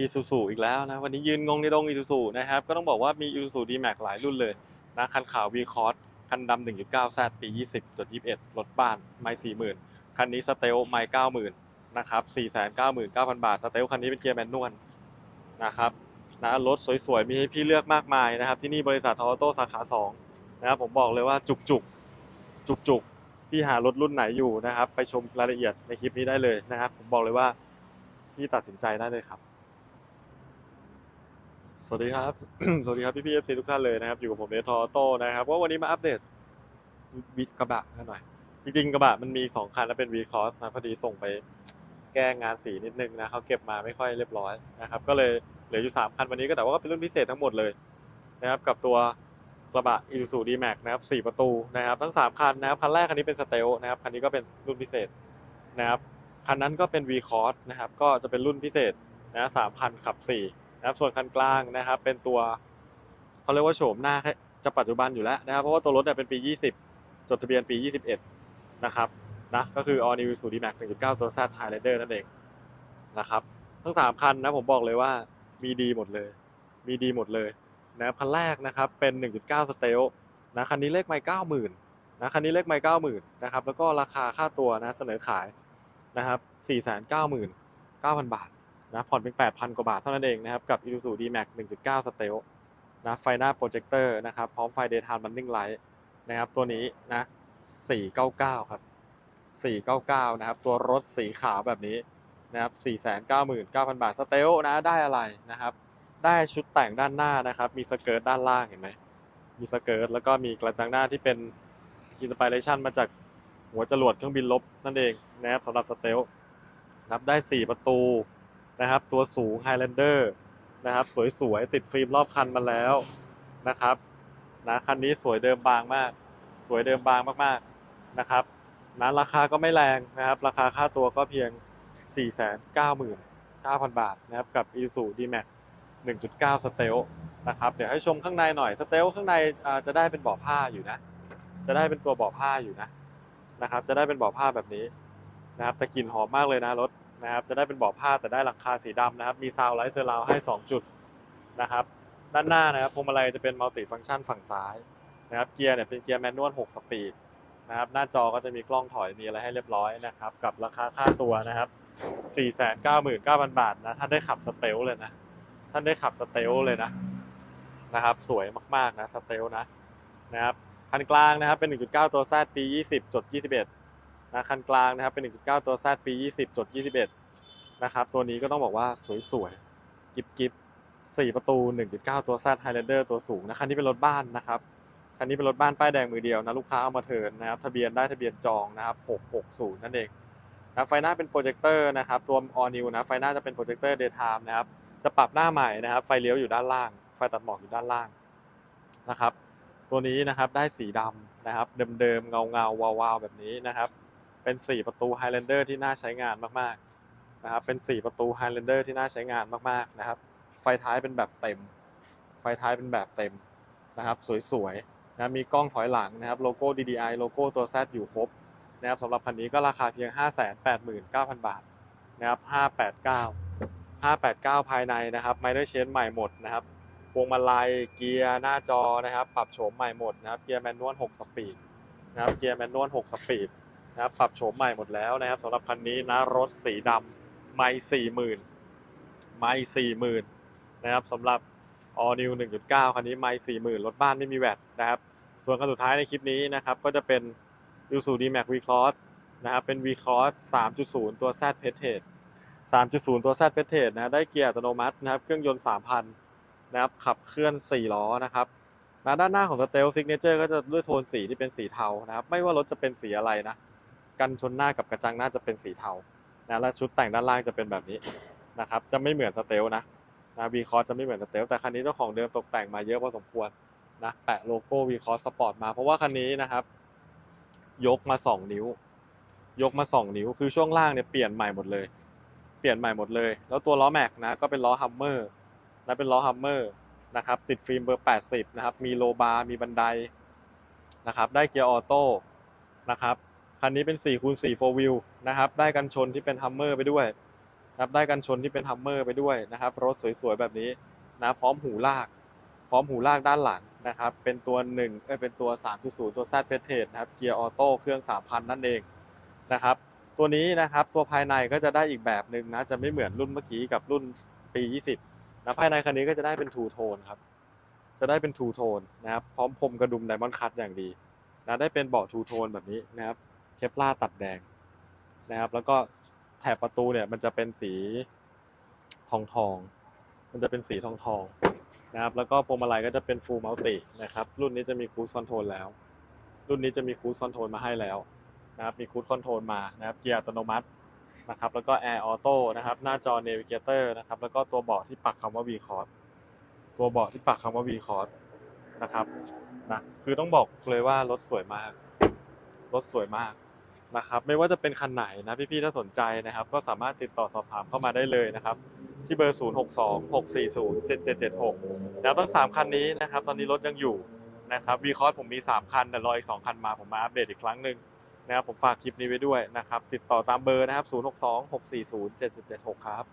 อีซูซูอีกแล้วนะ วันนี้ยืนงงในดงอีซูซูนะครับ ก็ต้องบอกว่ามีอีซูซูดีแม็กหลายรุ่นเลยนะคันขาววีคอร์สคันดำ1.9แซดปี20.21รถบ้านไม่40,000คันนี้สเตลไม่90,000นนะครับ499,000บาท สเตลคันนี้เป็นเกียร์แมนนวลนะครับนะรถสวยๆ มีให้พี่เลือกมากมายนะครับ ที่นี่บริษัทออโต้สาขา2นะครับผมบอกเลยว่าจุกจุกจุกจุกพี่หารถรุ่นไหนอยู่นะครับ ไปชมรายละเอียดในคลิปนี้ได้เลยนะครับ ผมบอกเลยว่าพี่ตัดสินใจได้เลยครับ วัสดีครับ สวัสดีครับพี่พี่เอฟซีทุกท่านเลยนะครับ อยู่กับผมเนทอโต้นะครับว่าวันนี้มาอัปเดตวิกระบะกันหน่อย จริงๆ กระบะมันมีสองคันแล้วเป็น V Cross นะพอดีส่งไปแก้งานสีนิดนึงนะเขาเก็บมาไม่ค่อยเรียบร้อยนะครับ ก็เลยเหลืออยู่3คันวันนี้ก็แต่ว่าก็เป็นรุ่นพิเศษทั้งหมดเลยนะครับกับตัวกระบะ Isuzu D-Max นะครับ4ประตูนะครับทั้ง3คันนะครับคันแรกคันนี้เป็นสเตลนะครับคันนี้ก็เป็นรุ่นพิเศษนะครับคันนั้นก็เป็น V Cross นะครับก็จะเป็นรุ่นพิเศษนะสามพันขับสี่ นะครับส่วนคันกลางนะครับ เป็นตัวเขาเรียกว่าโฉมหน้าจะปัจจุบันอยู่แล้วนะครับ เพราะว่าตัวรถเนี่ยเป็นปี 20 จดทะเบียนปี 21 นะครับนะก็คือ All New Isuzu D-Max 1.9 ตัว Z Highlander นั่นเองนะครับทั้ง 3 คันนะผมบอกเลยว่ามีดีหมดเลย มีดีหมดเลยนะครับคันแรกนะครับเป็น 1.9 สเตลนะคันนี้เลขไม่90,000นะคันนี้เลขไม่90,000นะครับแล้วก็ราคาค่าตัวนะเสนอขายนะครับ499,000บาท นะผ่อนเป็น8,000 กว่าบาทเท่านั้นเองนะครับกับ Isuzu D-Max 1.9สเตลนะไฟหน้าโปรเจคเตอร์นะครับพร้อมไฟ Daytime Running Light นะครับตัวนี้นะ 499 ครับ 499 นะครับ ตัวรถสีขาวแบบนี้นะครับ 499,000 บาทสเตลนะได้อะไรนะครับ ได้ชุดแต่งด้านหน้านะครับ มีสเกิร์ตด้านล่างเห็นไหมมีสเกิร์ตแล้วก็มีกระจังหน้าที่เป็นอินสปิเรชันมาจากหัวจรวดเครื่องบินลบนั่นเองนะครับสำหรับสเตลนะครับได้ 4 ประตู นะครับ ตัวสูง Highlander นะครับ สวยๆ ติดฟิล์มรอบคันมาแล้วนะครับนะคันนี้สวยเดิมบางมาก สวยเดิมบางมากๆนะครับนะราคาก็ไม่แรงนะครับ ราคาค่าตัวก็เพียง 499,000 บาทนะครับ กับ Isuzu D-Max 1.9สเตลนะครับ เดี๋ยวให้ชมข้างในหน่อยสเตลข้างในจะได้เป็นเบาะผ้าอยู่นะ จะได้เป็นตัวเบาะผ้าอยู่นะนะครับ จะได้เป็นเบาะผ้าแบบนี้นะครับแต่กลิ่นหอมมากเลยนะรถ นะครับจะได้เป็นเบาะผ้าแต่ได้หลังคาสีดำนะครับ มีซาวไลท์เซอร์ราวให้ 2 จุดนะครับด้านหน้านะครับพวงมาลัยจะเป็นมัลติฟังก์ชันฝั่งซ้ายนะครับเกียร์เนี่ยเป็นเกียร์แมนนวล6สปีดนะครับหน้าจอก็จะมีกล้องถอยมีอะไรให้เรียบร้อยนะครับกับราคาค่าตัวนะครับ 499,000 บาทนะท่านได้ขับสเตลเลยนะท่านได้ขับสเตลเลยนะนะครับสวยมากๆนะสเตลนะนะครับคันกลางนะครับเป็น 1.9 ตัว Z ปี 20 จด 21 นะคันกลางนะครับเป็น 1.9 ตัว Z ปี 20จด21 นะครับ ตัวนี้ก็ต้องบอกว่าสวยๆกิบกิบสี่ประตู 1.9 ตัว Z Highlander ตัวสูงนะคันนี้เป็นรถบ้านนะครับ คันนี้เป็นรถบ้านป้ายแดงมือเดียวนะลูกค้าเอามาเทินนะครับ ทะเบียนได้ทะเบียนจองนะครับ 660 นั่นเองนะไฟหน้าเป็นโปรเจคเตอร์นะครับ ตัว all new นะ ไฟหน้าจะเป็นโปรเจคเตอร์ daytime นะครับ จะปรับหน้าใหม่นะครับ ไฟเลี้ยวอยู่ด้านล่าง ไฟตัดหมอกอยู่ด้านล่างนะครับ ตัวนี้นะครับได้สีดำนะครับ เดิมๆ เงาเงาๆวาวๆ แบบนี้นะครับ เป็น 4 ประตู Highlander ที่น่าใช้งานมากๆนะครับ เป็น 4 ประตู Highlander ที่น่าใช้งานมากๆนะครับ ไฟท้ายเป็นแบบเต็ม ไฟท้ายเป็นแบบเต็มนะครับ สวยๆนะมีกล้องถอยหลังนะครับ โลโก้ DDI โลโก้ตัว Z อยู่ครบนะครับสำหรับคันนี้ก็ราคาเพียง 589,000 บาทนะครับ 589 589 ภายในนะครับไมเนอร์เชนใหม่หมดนะครับพวงมาลัยเกียร์หน้าจอนะครับ ปรับโฉมใหม่หมดนะครับ เกียร์แมนนวล 6 สปีดนะครับ เกียร์แมนนวล 6 สปีด นะครับปรับโฉมใหม่หมดแล้วนะครับสำหรับคันนี้นะรถสีดำไม่40,000ไม่40,000นนะครับสำหรับ All New 1.9 คันนี้ไม่40,000รถบ้านไม่มีแวตนะครับ ส่วนคันสุดท้ายในคลิปนี้นะครับก็จะเป็น Isuzu D-Max V-Cross นะครับเป็น V-Cross 3.0 ตัว Z p e t a g e 3.0 ตัว Z p e t a g e นะได้เกียร์อัตโนมัตินะครับ เครื่องยนต์ 3,000 นะครับ ขับเคลื่อน 4 ล้อนะครับนะด้านหน้าของ Stealth Signature ก็จะด้วยโทนสีที่เป็นสีเทานะครับ ไม่ว่ารถจะเป็นสีอะไรนะ กันชนหน้ากับกระจังหน้าจะเป็นสีเทานะและชุดแต่งด้านล่างจะเป็นแบบนี้นะครับจะไม่เหมือน Stealth นะนะวีคอร์จะไม่เหมือนสเตลแต่คันนี้เจ้าของเดิมตกแต่งมาเยอะพอสมควรนะแปะโลโก้วีคอร์สปอร์ตมาเพราะว่าคันนี้นะครับ ยกมา 2 นิ้ว ยกมา 2 นิ้ว คือช่วงล่างเนี่ยเปลี่ยนใหม่หมดเลย เปลี่ยนใหม่หมดเลย แล้วตัวล้อแม็กนะก็เป็นล้อฮัมเมอร์นะเป็นล้อฮัมเมอร์นะครับติดฟิล์มเบอร์ 80 นะครับ มีโลบาร์มีบันไดนะครับ ได้เกียร์ออโต้นะครับ คันนี้เป็น4คูณ4 4 wheel นะครับ ได้กันชนที่เป็นฮัมเมอร์ไปด้วยนะครับ ได้กันชนที่เป็นฮัมเมอร์ไปด้วยนะครับ รถสวยๆ แบบนี้นะ พร้อมหูลาก พร้อมหูลากด้านหลังนะครับ เป็นตัว1เอ้ย เป็นตัว 3.0 ตัว Z p e t e นะครับ เกียร์ออโต้ เครื่อง 3,000 นั่นเองนะครับ ตัวนี้นะครับ ตัวภายในก็จะได้อีกแบบหนึ่งนะ จะไม่เหมือนรุ่นเมื่อกี้กับรุ่นปี 20 นะ ภายในคันนี้ก็จะได้เป็นทูโทนครับ จะได้เป็นทูโทนนะครับ พร้อมพรมกระดุมไดมอนด์คัตอย่างดีนะ ได้เป็นเบาะทูโทนแบบนี้นะครับ เคปล่าตัดแดงนะครับ แล้วก็แถบประตูเนี่ย มันจะเป็นสีทองทอง มันจะเป็นสีทองทองนะครับ แล้วก็พวงมาลัยก็จะเป็นฟูลมัลตินะครับ รุ่นนี้จะมีครู e คอนโทรลแล้ว รุ่นนี้จะมีครู e คอนโทรลมาให้แล้วนะครับ มีครู e คอนโทรลมานะครับ เกียร์อัตโนมัตินะครับ แล้วก็แอร์ออโต้นะครับ หน้าจอเนวิเกเตอร์นะครับ แล้วก็ตัวเบาะที่ปักคำว่า V c o r d ตัวเบาะที่ปักคำว่า V c o r d นะครับ นะ คือต้องบอกเลยว่ารถสวยมาก รถสวยมาก นะครับไม่ว่าจะเป็นคันไหนนะพี่ๆถ้าสนใจนะครับ ก็สามารถติดต่อสอบถามเข้ามาได้เลยนะครับ ที่เบอร์ 0 6 2 6 4 0 7 7 7 6 แล้วตั้ง 3 คันนี้นะครับ ตอนนี้รถยังอยู่นะครับวีคอร์ผมมี 3 คันแต่รออีก 2 คันมาผมมาอัปเดตอีกครั้งหนึ่งนะครับผมฝากคลิปนี้ไว้ด้วยนะครับ ติดต่อตามเบอร์นะครับ 0 6 2 6 4 0 7 7 7 6 ครับ